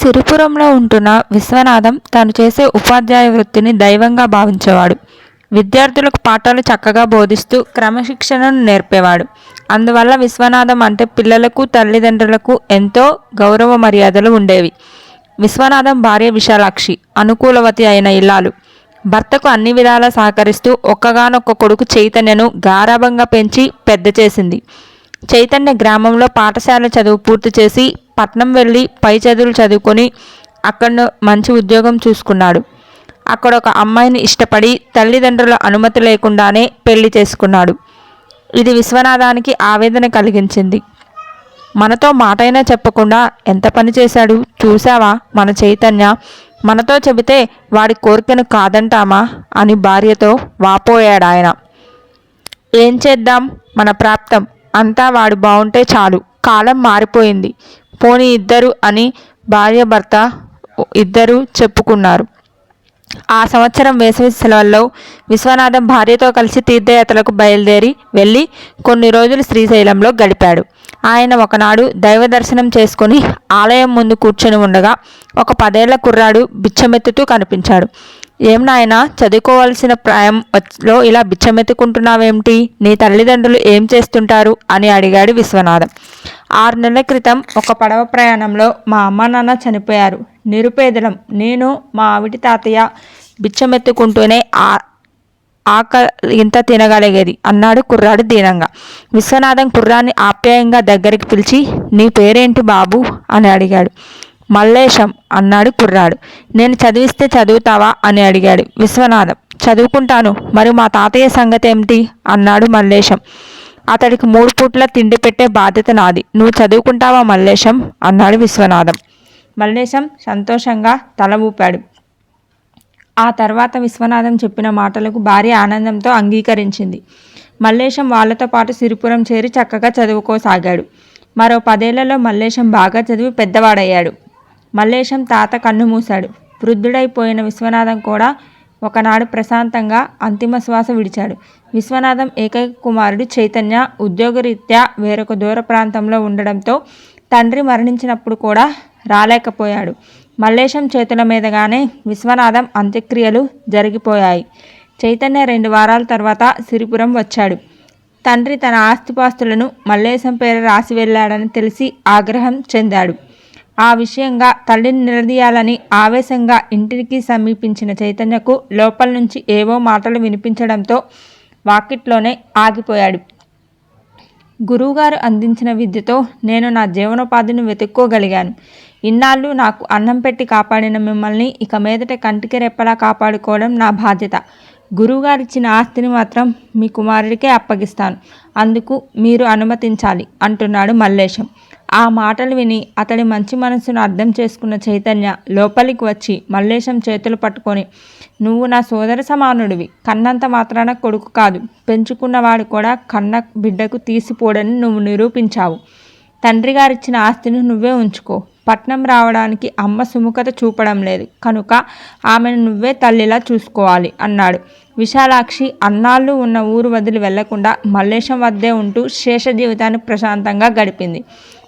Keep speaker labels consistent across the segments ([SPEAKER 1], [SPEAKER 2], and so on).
[SPEAKER 1] సిరిపురంలో ఉంటున్న విశ్వనాథం తాను చేసే ఉపాధ్యాయ వృత్తిని దైవంగా భావించేవాడు. విద్యార్థులకు పాఠాలు చక్కగా బోధిస్తూ క్రమశిక్షణను నేర్పేవాడు. అందువల్ల విశ్వనాథం అంటే పిల్లలకు తల్లిదండ్రులకు ఎంతో గౌరవ మర్యాదలు ఉండేవి. విశ్వనాథం భార్య విశాలాక్షి అనుకూలవతి అయిన ఇల్లాలు. భర్తకు అన్ని విధాలా సహకరిస్తూ ఒక్కగానొక్క కొడుకు చైతన్యను గారాభంగా పెంచి పెద్ద చేసింది. చైతన్య గ్రామంలో పాఠశాల చదువు పూర్తి చేసి పట్నం వెళ్ళి పై చదువులు చదువుకొని అక్కడ మంచి ఉద్యోగం చూసుకున్నాడు. అక్కడ ఒక అమ్మాయిని ఇష్టపడి తల్లిదండ్రుల అనుమతి లేకుండానే పెళ్ళి చేసుకున్నాడు. ఇది విశ్వనాథానికి ఆవేదన కలిగించింది. మనతో మాటైనా చెప్పకుండా ఎంత పని చేశాడు? చూసావా మన చైతన్య? మనతో చెబితే వాడి కోరికను కాదంటామా? అని భార్యతో వాపోయాడు ఆయన ఏం చేద్దాం? మన ప్రాప్తం. అంతా వాడు బాగుంటే చాలు. కాలం మారిపోయింది. పోనీ ఇద్దరు అని భార్య భర్త ఇద్దరు చెప్పుకున్నారు. ఆ సంవత్సరం వేసవి సెలవుల్లో విశ్వనాథం భార్యతో కలిసి తీర్థయాత్రలకు బయలుదేరి వెళ్ళి కొన్ని రోజులు శ్రీశైలంలో గడిపాడు. ఆయన ఒకనాడు దైవ దర్శనం చేసుకుని ఆలయం ముందు కూర్చొని ఉండగా ఒక పదేళ్ళ కుర్రాడు బిచ్చమెత్తుతూ కనిపించాడు. ఏం నాయనా? చదువుకోవాల్సిన ప్రాయంలో ఇలా బిచ్చమెత్తుకుంటున్నావేమిటి? నీ తల్లిదండ్రులు ఏం చేస్తుంటారు? అని అడిగాడు విశ్వనాథం. ఆరు నెలల క్రితం ఒక పడవ ప్రయాణంలో మా అమ్మ నాన్న చనిపోయారు. నిరుపేదలం. నేను మా ఆవిటి తాతయ్య బిచ్చమెత్తుకుంటూనే ఆ ఆక ఇంత తినగలిగేది అన్నాడు కుర్రాడు దీనంగా. విశ్వనాథం కుర్రాన్ని ఆప్యాయంగా దగ్గరికి పిలిచి నీ పేరేంటి బాబు? అని అడిగాడు. మల్లేశం అన్నాడు కుర్రాడు. నేను చదివిస్తే చదువుతావా? అని అడిగాడు. విశ్వనాథం చదువుకుంటాను. మరి మా తాతయ్య సంగతి ఏమిటి అన్నాడు మల్లేశం. అతడికి మూడు పూట్ల తిండి పెట్టే బాధ్యత నాది. నువ్వు చదువుకుంటావా మల్లేశం? అన్నాడు విశ్వనాథం. మల్లేశం సంతోషంగా తల ఊపాడు. ఆ తర్వాత విశ్వనాథం చెప్పిన మాటలకు భారీ ఆనందంతో అంగీకరించింది. మల్లేశం వాళ్ళతో పాటు సిరిపురం చేరి చక్కగా చదువుకోసాగాడు. మరో పదేళ్ళలో మల్లేశం బాగా చదివి పెద్దవాడయ్యాడు. మల్లేశం తాత కన్ను మూశాడు. వృద్ధుడైపోయిన విశ్వనాథం కూడా ఒకనాడు ప్రశాంతంగా అంతిమ శ్వాస విడిచాడు. విశ్వనాథం ఏకైక కుమారుడు చైతన్య ఉద్యోగరీత్యా వేరొక దూర ప్రాంతంలో ఉండడంతో తండ్రి మరణించినప్పుడు కూడా రాలేకపోయాడు. మల్లేశం చేతుల మీదగానే విశ్వనాథం అంత్యక్రియలు జరిగిపోయాయి. చైతన్య రెండు వారాల తర్వాత సిరిపురం వచ్చాడు. తండ్రి తన ఆస్తిపాస్తులను మల్లేశం పేరు రాసి వెళ్ళాడని తెలిసి ఆగ్రహం చెందాడు. ఆ విషయంగా తల్లిని నిలదీయాలని ఆవేశంగా ఇంటికి సమీపించిన చైతన్యకు లోపల నుంచి ఏవో మాటలు వినిపించడంతో వాకిట్లోనే ఆగిపోయాడు. గురువుగారు అందించిన విద్యతో నేను నా జీవనోపాధిని వెతుక్కోగలిగాను. ఇన్నాళ్ళు నాకు అన్నం పెట్టి కాపాడిన మిమ్మల్ని ఇక మీదట కంటికి రెప్పలా కాపాడుకోవడం నా బాధ్యత. గురువుగారిచ్చిన ఆస్తిని మాత్రం మీ కుమారుడికే అప్పగిస్తాను. అందుకు మీరు అనుమతించాలి అంటున్నాడు మల్లేశం. ఆ మాటలు విని అతడి మంచి మనసును అర్థం చేసుకున్న చైతన్య లోపలికి వచ్చి మల్లేశం చేతులు పట్టుకొని నువ్వు నా సోదర సమానుడివి. కన్నంత మాత్రాన కొడుకు కాదు. పెంచుకున్నవాడు కూడా కన్న బిడ్డకు తీసిపోడని నువ్వు నిరూపించావు. తండ్రి గారిచ్చిన ఆస్తిని నువ్వే ఉంచుకో. పట్నం రావడానికి అమ్మ సుముఖత చూపడం లేదు. కనుక ఆమెను నువ్వే తల్లిలా చూసుకోవాలి అన్నాడు. విశాలాక్షి అన్నాళ్ళు ఉన్న ఊరు వదిలి వెళ్ళకుండా మల్లేశం వద్దే ఉంటూ శేష జీవితాన్ని ప్రశాంతంగా గడిపింది.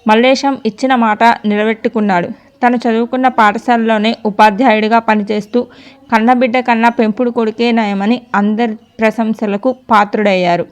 [SPEAKER 1] మల్లేశం ఇచ్చిన మాట నిలబెట్టుకున్నాడు. తను చదువుకున్న పాఠశాలలోనే ఉపాధ్యాయుడిగా పనిచేస్తూ కన్నబిడ్డ కన్నా పెంపుడు కొడుకే నయమని అందరి ప్రశంసలకు పాత్రుడయ్యారు.